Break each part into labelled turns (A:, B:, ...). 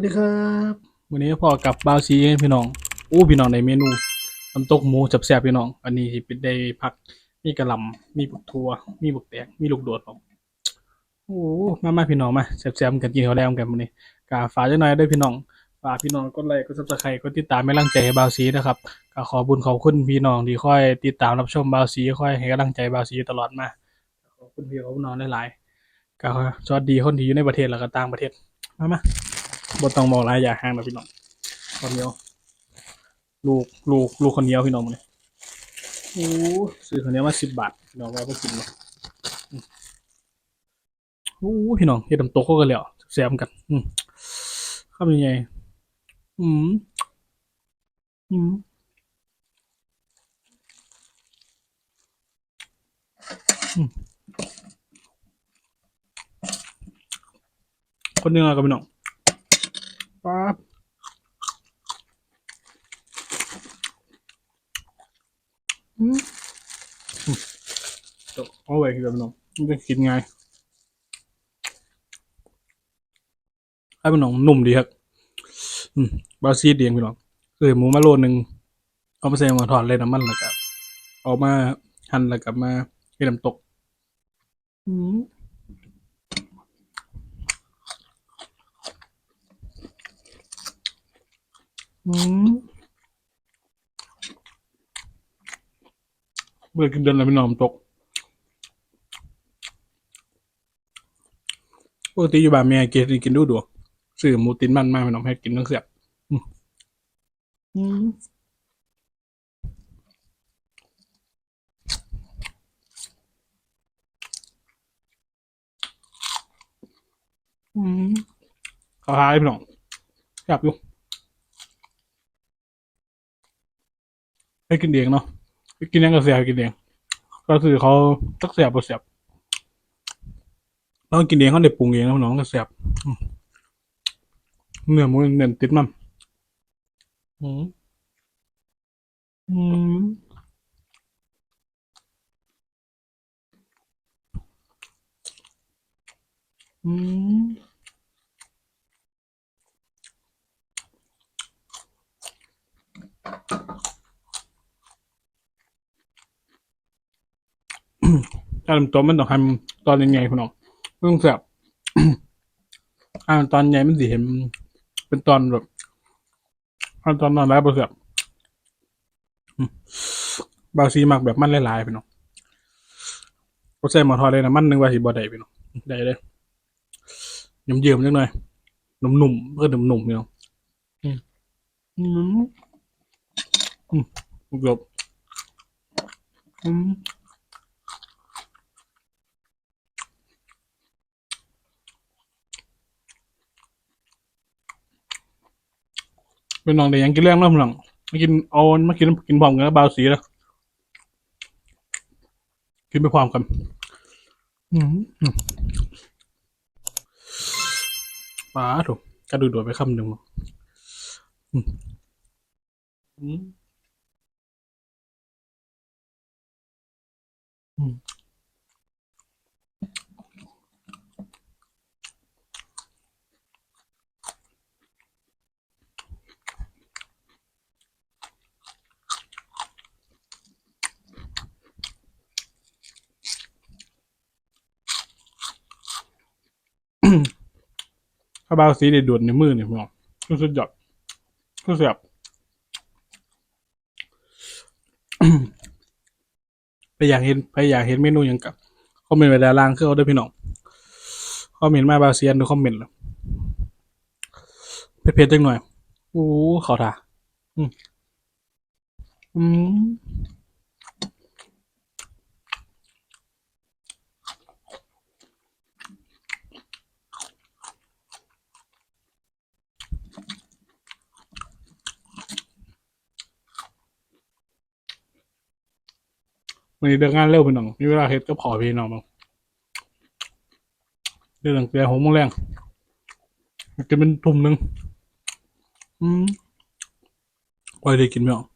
A: วัสดีครับวันนี้พอกับบาวซีให้พี่น้องอู้พี่น้องในเมนูน้ำตกหมูจับแซ่บพี่น้อง อันนี้ที่เป็นได้ผักมีกระลำมีบุกทัว มีบุกแตกมีลูกโดดของโอ้มามาพี่น้องมาแซ่บๆกันกินข้าวแรงกันมื้อนี้กาฝากจังหน่อยด้วยพี่น้องฝากพี่น้องกดไลค์กด Subscribe กดติดตามให้กำลังใจให้บาวซีนะครับก็ขอบุญขอบคุณพี่น้องที่คอยติดตามรับชมบาวซีค่อยให้กำลังใจบาวซีตลอดมาขอบคุณพี่ขอบคุณน้องหลายๆก็สวัสดีคนที่อยู่ในประเทศแล้วก็ต่างประเทศมามา บ่ต้องบอกหลายอย่าห่างนะพี่น้องคนเดียว ลูกลูกลูกคนเดียวพี่น้องเลยโอ้ซื้อคนเดียวมาสิบบาทพี่น้องว่าเพื่อกินเนาะอืมโอ้พี่น้องเฮ็ดน้ำตกเข้ากันแล้วแซ่บกัน อืมข้าวยังไงอืมอืมอืมคนเดียวกันพี่น้อง ปั๊บอืมอืมจบเอาไว้คือแบบน้องมันจะกินไงให้เป็นน้องนุ่มดีครับอืมบาซีเดียงพี่น้องคือหมูมาโลนึงเอาไปใส่หมาทอดเลยน้ำมันแล้วก็เอามาหั่นแล้วก็มาให้น้ำตก อืม อืม เมื่อกินเดินแล้วพี่น้องตกปกติอยู่บ้านแม่เกดกินดูดูซื้อหมูตินมันมาพี่น้องให้กินทั้งเสียบอืมอืมอืมเขาหายพี่น้องอยากอยู่ ให้กินเองเนาะกินยังก็เสียกินเอง ก็คือเขาตักเสียบเสียบเรากินเองเขาได้ปรุงเองแล้วน้องก็เสียบเนื้อหมูเน้นติดมันอืมอืมอืม ถ้าลำตัวมันต้องทำตอนยังไงพี่น้องเพิ่งเสียบอ่าตอนใหญ่มันสิเห็น เป็นตอนแบบอ่าตอนนอนแล้วบ่เสียบอืมบางซีมักแบบมันหลายๆพี่น้องบ่ใส่หมอทอดเลยนะมันนึงว่าสิบ่ได้พี่น้องได้เลยยิ้มเยิ้มๆจังหน่อยหนุ่มๆเพื่อหนุ่มๆพี่น้องอืมอืมอืมกรอบอืม เป็นน้องเด็กยังกินเรื่องเริ่มหลังมากินเอามากินกินพร้อมกันกับบาวสีแล้วกินไปพร้อมกันปลาถูกกระดูดโดดไปคำหนึ่งอืม ข้าบาวสีได้ดูดในมือเนี่ยพี่น้องก็สุดยอดก็เสียบไปอยากเห็นไปอยากเห็นเมนูอย่างกับคอมเมนต์ไว้ด้านล่างคือเอาด้วยพี่น้องคอมเมนต์มาบาวเซียนดูคอมเมนต์แล้วเผ็ดๆจังหน่อยโอ้เขาท่าอืมอืม วันนี้เดินงานเร็วพี่น้องมีเวลาเฮ็ดก็พอพี่น้องบ้างเดินตั้งแต่หกโมงแรงกินเป็นทุ่มหนึ่งอืมไว้ได้กินไม่ออก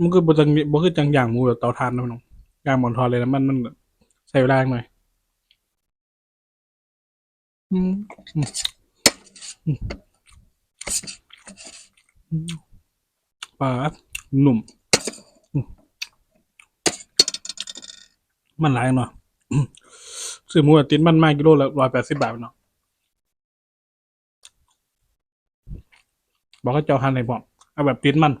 A: มันก็บ่จังบ่คือจังอย่างหมูแบบเตาถ่านนะพี่น้องย่างหมอนทอดเลยนะมันมันใช้เวลาหน่อยอืมอืมอืมปลาหนุ่มอืม มันหลายเนาะอืมซื้อหมูติดมันมากิโลละร้อยแปดสิบบาทเนาะบอกให้เจ้าหันในบอกเอาแบบติดมัน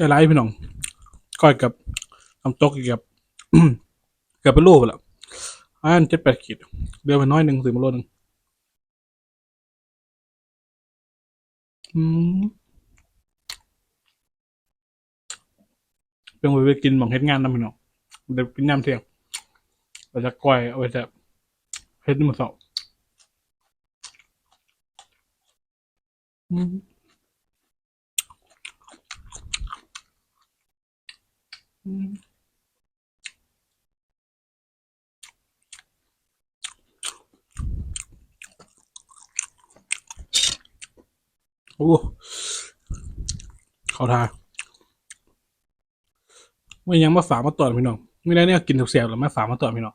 A: อะไรพี่น้องก้อยกับน้ำตกกับเกือบเป็นโลไปแล้ว อันเจ็ดแปดขีดเดือไปน้อยหนึ่งถึงมาโลหนึ่งอืมเป็นไปกินหมองเฮ็ดงานนะพี่น้องเดี๋ยวกินยำเที่ยงเราจะก้อยเอาไว้จะเฮ็ดมือสอืมอืม โอ้เขาทาไม่ยังมาฝากมาตอดพี่น้องไม่ได้เนี่ยกินเสียบหรอกมาฝากมาตอดพี่น้อง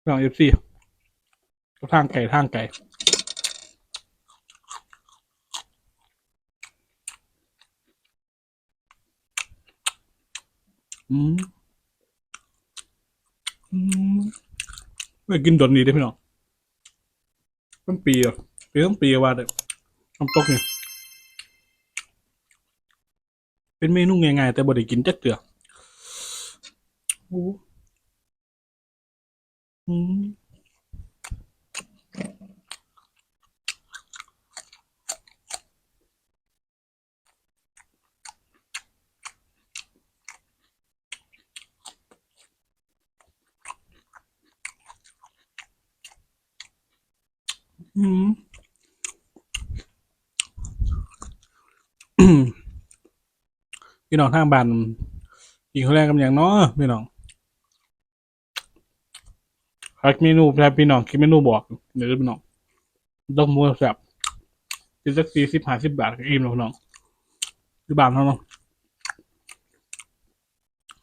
A: พี่น้องเอฟซีทางไก่ทางไก่อืมอืมไม่กินดนดีได้พี่น้องเป็นปีอะปีต้องปีว่าเด้อ น้ำตกเนี่ยเป็นเมนูง่ายๆแต่บ่ได้กินจักเตือโอ้อืมอืม พี่น้องทางบ้านกินข้าวแรงกันอย่างเนาะพี่น้องคักเมนูแพรพี่น้องคิดเมนูบอกเดี๋ยวพี่น้องต้องมัวแซ่บกินสักสี่สิบห้าสิบบาทก็อิ่มแล้วพี่น้องที่บ้านเท่านั้น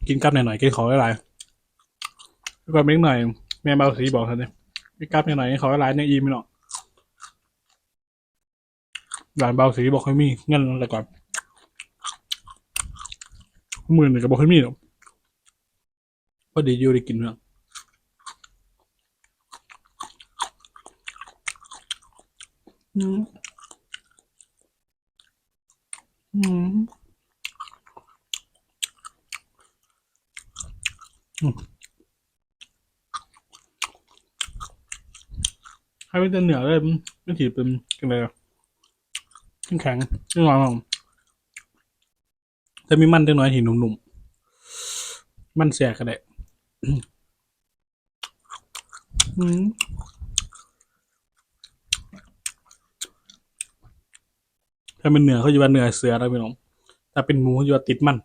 A: กินกับหน่อยๆกินของหลายๆแล้วก็เล็กหน่อยแม่เบาสีบอกท่านเนี่ยกินกับหน่อยๆของหลายๆเนี่ยอิ่มพี่น้อง หลานเบาสีบอกให้มีเงินอะไรก่อนหมื่นหนึ่งก็บอกให้มีหรอกพอดีอยู่ได้กินเนาะอืมอืมอืมให้เป็นเหนือเลยมันมันถือเป็นกันเลยแข็ง แข็งแน่นอนแต่มีมันเล็กน้อยที่หนุ่มๆ มันเสียก็ได้อืมถ้าเป็นเนื้อเขาจะว่าเนื้อเสือแล้วพี่น้องถ้าเป็นหมูเขาจะว่าติดมัน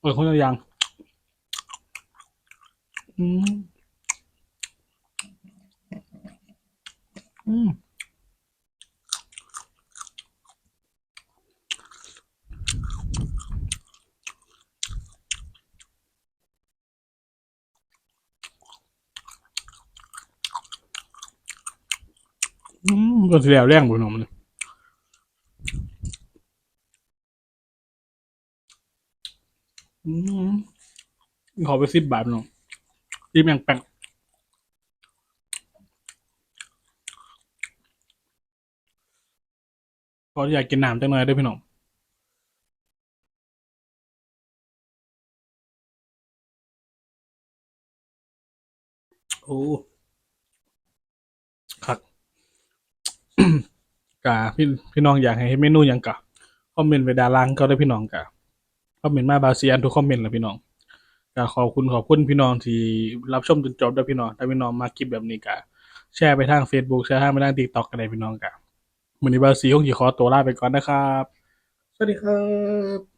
A: เออเขาจะยังอืมอืม อืม ก็เสียแรงพี่น้องมันอืมขอไปสิบบาทพี่องจิ้มย่างแป้งก็อยากกินน้ำจังหน่อยด้วยพี่น้องโอ้ครับ กะพี่พี่น้องอยากให้เฮ็ดเมนูหยังกะคอมเมนต์ไว้ด้านล่างก็ได้พี่น้องกะคอมเมนต์มาบาเซียนทุกคอมเมนต์เลยพี่น้องกะขอบคุณขอบคุณพี่น้องที่รับชมจนจบด้วยพี่น้องถ้าพี่น้องมาคลิปแบบนี้กะแชร์ไปทาง Facebook แชร์ทางไปทาง TikTok กันเลยพี่น้องกะมื้อนี้บาซีคงสิขอตัวลาไปก่อนนะครับ สวัสดีครับ